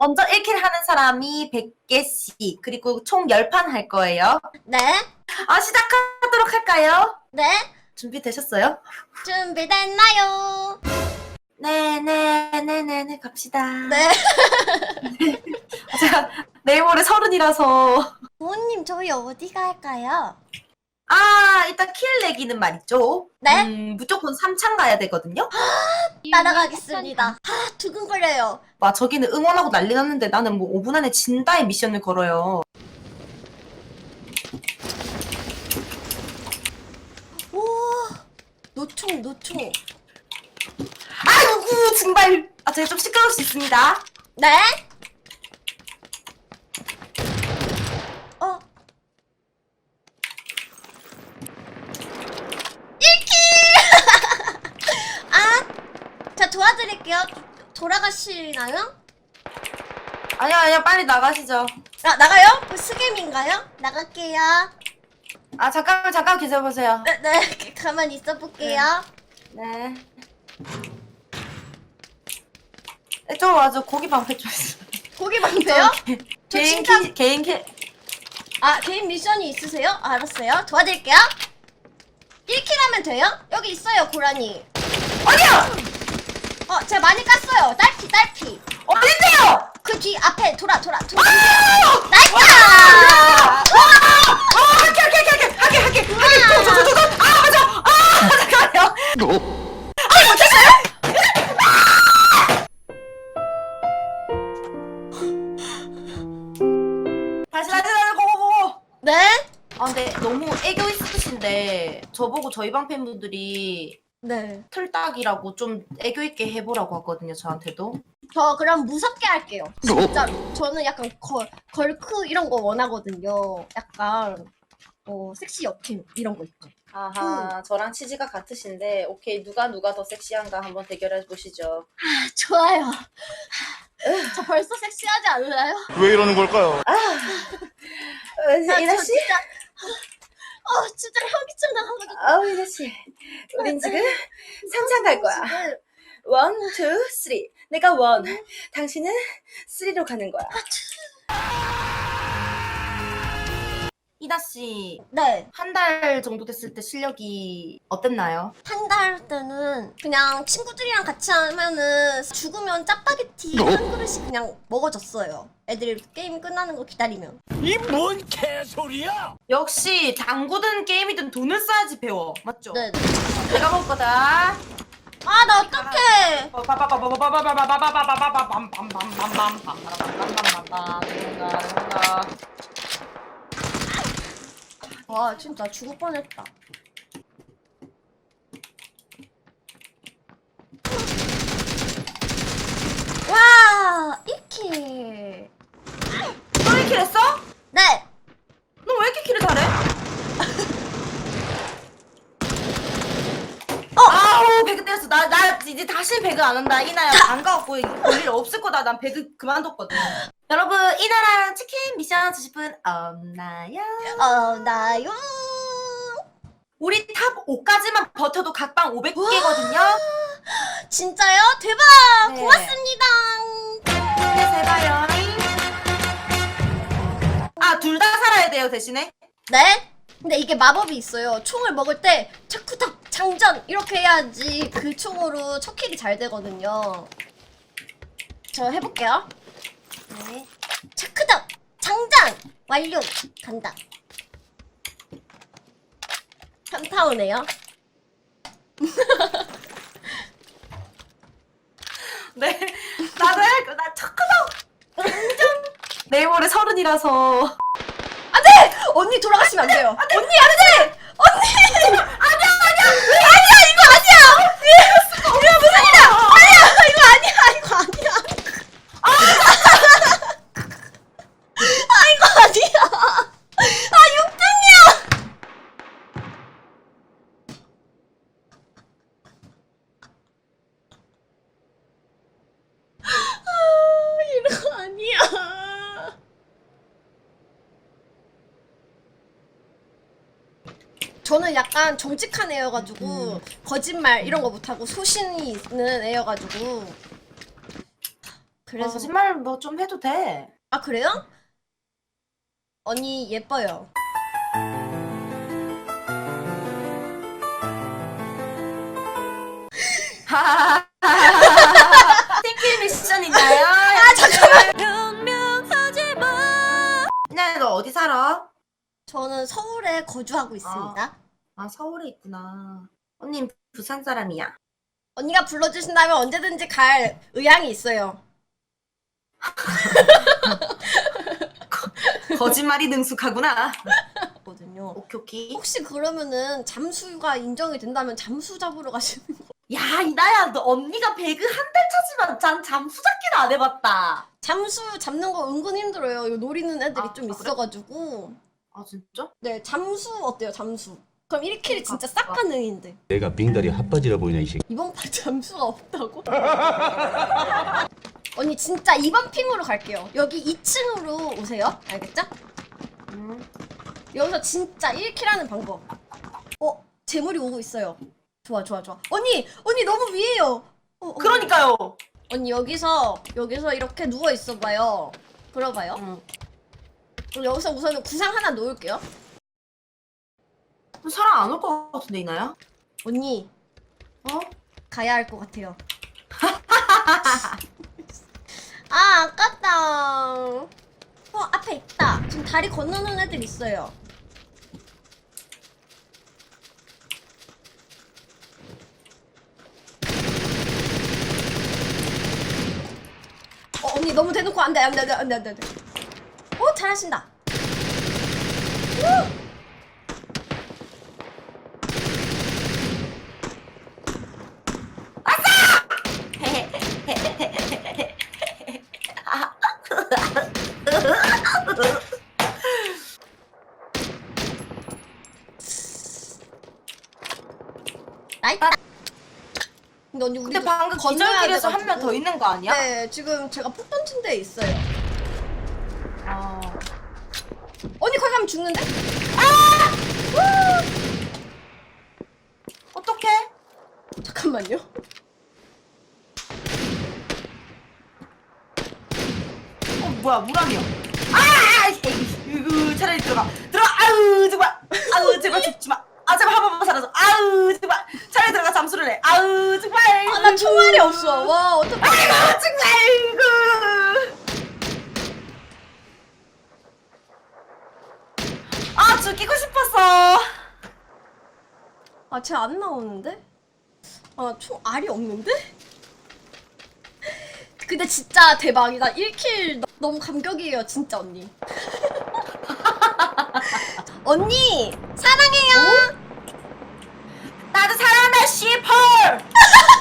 먼저 1킬 하는 사람이 100개씩, 그리고 총 10판 할 거예요. 네, 아, 시작하도록 할까요? 네. 준비되셨어요? 준비됐나요? 네, 네, 네, 네, 네, 갑시다. 네. 제가 내일 모레 서른이라서. 부모님, 저희 어디 갈까요? 아, 일단 킬 내기는 말이죠. 네? 음, 무조건 3창 가야 되거든요? 따라가겠습니다. 아, 두근거려요. 와, 저기는 응원하고 난리 났는데 나는 뭐 5분 안에 진다의 미션을 걸어요. 오, 노총, 노총. 아이고, 증발! 아, 제가 좀 시끄러울 수 있습니다. 네? 어? 1킬! 아, 자, 도와드릴게요. 돌아가시나요? 아니야, 아니야, 빨리 나가시죠. 아, 나가요? 그 스겜인가요? 나갈게요. 아, 잠깐만, 잠깐 기다려보세요. 네, 네, 가만히 있어 볼게요. 네. 저 와저 고기 방패 좀 있어요. 고기 방패요? 저 개인 진짜- 키, 개인 키. 아, 개인 미션이 있으세요? 알았어요. 도와드릴게요. 1킬 하면 돼요? 여기 있어요, 고라니. 어디요? 어, 제가 많이 깠어요. 딸피, 딸피. 어딘데요? 그 뒤 앞에 돌아, 돌아, 돌아. 아! 나이스! 아! 아! 할게, 할게, 할게, 할게, 할게, 할게, 할게. 저, 저, 저, 저, 저. 아, 맞아. 아, 잠깐만요. 아, 못했어요? 다시 고고고. 네? 아 근데 너무 애교 있으신데 저보고 저희 방 팬분들이 네. 틀딱이라고 좀 애교 있게 해보라고 하거든요 저한테도 저 그럼 무섭게 할게요. 진짜로. 저는 약간 걸, 걸크 이런 거 원하거든요. 약간, 어, 섹시 역캠 이런 거 있죠. 아하 저랑 치즈가 같으신데 오케이 누가 누가 더 섹시한가 한번 대결해 보시죠 아, 좋아요. 저 벌써 섹시하지 않나요? 왜 이러는 걸까요? 아 아, 이나 저 씨? 진짜, 어, 진짜 현기증 나가지고. 아우 이나 씨. 우린 지금 상장 갈 거야. 지금 원, 투, 쓰리 내가 원 당신은 쓰리로 가는 거야 이나 씨 네. 한 달 정도 됐을 때 실력이 어땠나요? 한 달 때는 그냥 친구들이랑 같이 하면은 죽으면 짜파게티 한 그릇씩 그냥 먹어줬어요. 애들이 게임 끝나는 거 기다리면. 이 뭔 개소리야? 역시 당구든 게임이든 돈을 써야지 배워 맞죠? 네. 내가 먹을 거다 아, 나 어떡해. 와, 진짜 죽을 뻔했다. 와, 1킬. 너 1킬 했어? 네. 너 왜 이렇게 킬을 잘해? 어! 아우 배그 때렸어 나, 나 이제 다시 배그 안 한다 이나야 안 가갖고 볼 일 없을 거다 난 배그 그만뒀거든 여러분 이나랑 치킨 미션 주실 분 없나요? 어, 나요. 우리 탑 5까지만 버텨도 각방 500개거든요 진짜요? 대박! 네. 고맙습니다. 그래서 해봐요 아둘 다 살아야 돼요 대신에 네? 근데 이게 마법이 있어요. 총을 먹을 때 차쿠닥 장전 이렇게 해야지 그 총으로 첫 킬이 잘 되거든요. 저 해볼게요. 네. 차크닥 장전 완료 간다. 현타오네요. 네, 나도 할 거, 나 완전 내일 모레 서른이라서 언니 돌아가시면 안 돼요. 언니 안 돼. 언니. 아니야 아니야. 아니야 이거 아니야. 이거 무슨 일이야? 아니야 이거 아니야 이거 아니야. 아 이거 아니야. 아 6등이야. 아 이거 아니야. 저는 약간 정직한 애여가지고 거짓말 이런 거 못하고 소신이 있는 애여가지고 그래서 거짓말 뭐 좀 해도 돼. 아 그래요? 언니 예뻐요. 땡길 미션 있나요? 아 잠깐만. 이나야 너 어디 살아? 저는 서울에 거주하고 있습니다. 아 서울에 있구나. 언니 부산 사람이야. 언니가 불러주신다면 언제든지 갈 의향이 있어요. 거짓말이 능숙하구나. 거든요. 오케이 오케이. 혹시 그러면은 잠수가 인정이 된다면 잠수 잡으러 가시는 거? 야 이나야 너 언니가 배그 한 달 차지만 난 잠수 잡기는 안 해봤다. 잠수 잡는 거 은근 힘들어요. 이거 노리는 애들이 아, 좀 그래? 있어가지고. 아 진짜? 네, 잠수 어때요? 잠수. 그럼 1킬이 진짜 아, 싹 아. 가능인데. 내가 빙다리 핫바지라 보이냐 이 새끼 이번 판 잠수가 없다고? 언니 진짜 이번 핑으로 갈게요. 여기 2층으로 오세요. 알겠죠? 음. 여기서 진짜 1킬 하는 방법. 어, 재물이 오고 있어요. 좋아, 좋아, 좋아. 언니, 언니 너무 위에요. 어, 어. 그러니까요. 언니 여기서 여기서 이렇게 누워 있어봐요. 그러봐요. 응. 그럼 여기서 우선은 구상 하나 놓을게요. 사람 안 올 것 같은데 이나야? 언니 어? 가야 할 것 같아요. 아 아깝다. 어 앞에 있다. 지금 다리 건너는 애들 있어요. 어 언니 너무 대놓고 안돼 안돼 안돼 안돼 안돼. 어 잘하신다. 근데 언니 우리 근데 방금 기절길에서 한명더 있는 거 아니야? 네 지금 제가 폭 던진 데에 있어요. 아. 언니 거기 가면 죽는데? 어떡해? 잠깐만요. 어 뭐야 무람이야. 아! 이거 차라리 들어가. 들어가. 아우 제발. 아우 제발 죽지 마. 아 제발 한 번만 살아줘. 아우 제발. 차라리 들어가 잠수를 해. 아우 제발. 아나 총알이 없어. 와 어떡해. 아이고 정말 이거. 아 죽이고 싶었어. 아, 쟤 안 나오는데? 아, 총 알이 없는데? 근데 진짜 대박이다. 1킬 너무 감격이에요, 진짜 언니. 언니, 사랑해요. 나도 사랑한다 씨펄.